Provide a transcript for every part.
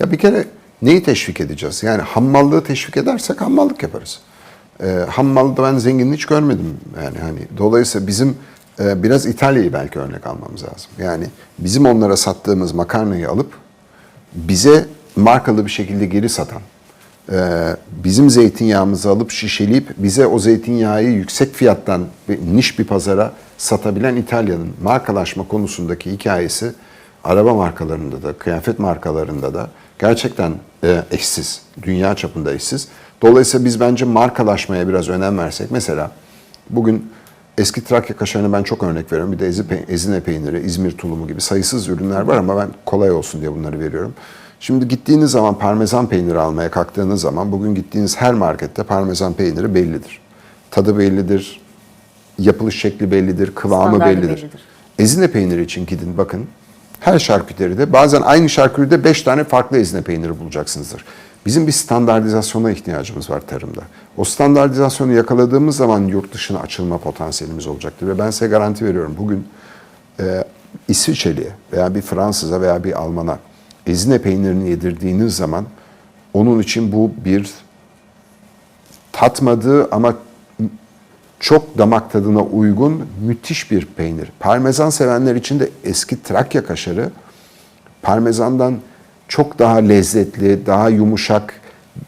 Ya bir kere neyi teşvik edeceğiz? Yani hammallığı teşvik edersek hammallık yaparız. Ee, hammalda ben zenginliği hiç görmedim. Yani hani dolayısıyla bizim e, biraz İtalya'yı belki örnek almamız lazım. Yani bizim onlara sattığımız makarnayı alıp bize markalı bir şekilde geri satan, e, bizim zeytinyağımızı alıp şişeleyip bize o zeytinyağı yüksek fiyattan niş bir pazara satabilen İtalya'nın markalaşma konusundaki hikayesi araba markalarında da, kıyafet markalarında da gerçekten e, eşsiz. Dünya çapında eşsiz. Dolayısıyla biz bence markalaşmaya biraz önem versek. Mesela bugün eski Trakya kaşarını ben çok örnek veriyorum. Bir de Ezi- Ezine peyniri, İzmir tulumu gibi sayısız ürünler var ama ben kolay olsun diye bunları veriyorum. Şimdi gittiğiniz zaman parmesan peyniri almaya kalktığınız zaman bugün gittiğiniz her markette parmesan peyniri bellidir. Tadı bellidir, yapılış şekli bellidir, kıvamı bellidir. bellidir. Ezine peyniri için gidin bakın. Her şarküteride bazen aynı şarküteride 5 tane farklı ezine peyniri bulacaksınızdır. Bizim bir standartizasyona ihtiyacımız var tarımda. O standartizasyonu yakaladığımız zaman yurt dışına açılma potansiyelimiz olacaktır. Ve ben size garanti veriyorum bugün e, İsviçreli'ye veya bir Fransız'a veya bir Alman'a ezine peynirini yedirdiğiniz zaman onun için bu bir tatmadığı ama çok damak tadına uygun müthiş bir peynir. Parmesan sevenler için de eski Trakya kaşarı parmesandan çok daha lezzetli, daha yumuşak,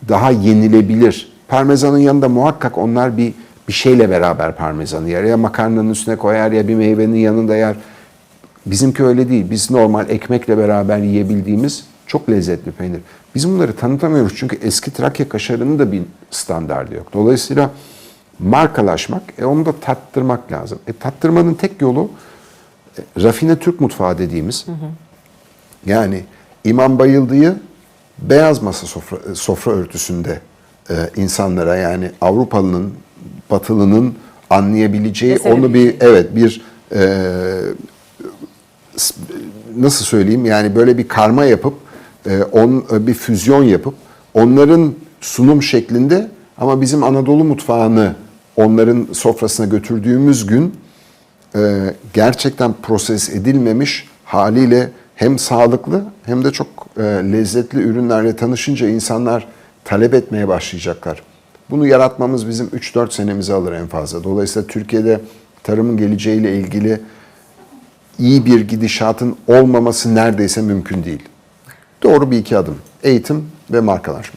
daha yenilebilir. Parmesanın yanında muhakkak onlar bir bir şeyle beraber parmesanı yer. Ya makarnanın üstüne koyar ya bir meyvenin yanında yer. Bizimki öyle değil. Biz normal ekmekle beraber yiyebildiğimiz çok lezzetli peynir. Biz bunları tanıtamıyoruz çünkü eski Trakya kaşarının da bir standardı yok. Dolayısıyla markalaşmak, e onu da tattırmak lazım. E tattırmanın tek yolu e, rafine Türk mutfağı dediğimiz yani İmam Bayıldı'yı beyaz masa sofra, sofra örtüsünde e, insanlara yani Avrupalının, Batılının anlayabileceği Ve onu bir evet bir e, nasıl söyleyeyim yani böyle bir karma yapıp e, on bir füzyon yapıp onların sunum şeklinde ama bizim Anadolu mutfağını onların sofrasına götürdüğümüz gün e, gerçekten proses edilmemiş haliyle hem sağlıklı hem de çok e, lezzetli ürünlerle tanışınca insanlar talep etmeye başlayacaklar. Bunu yaratmamız bizim 3-4 senemizi alır en fazla. Dolayısıyla Türkiye'de tarımın geleceğiyle ilgili iyi bir gidişatın olmaması neredeyse mümkün değil. Doğru bir iki adım. Eğitim ve markalaşma.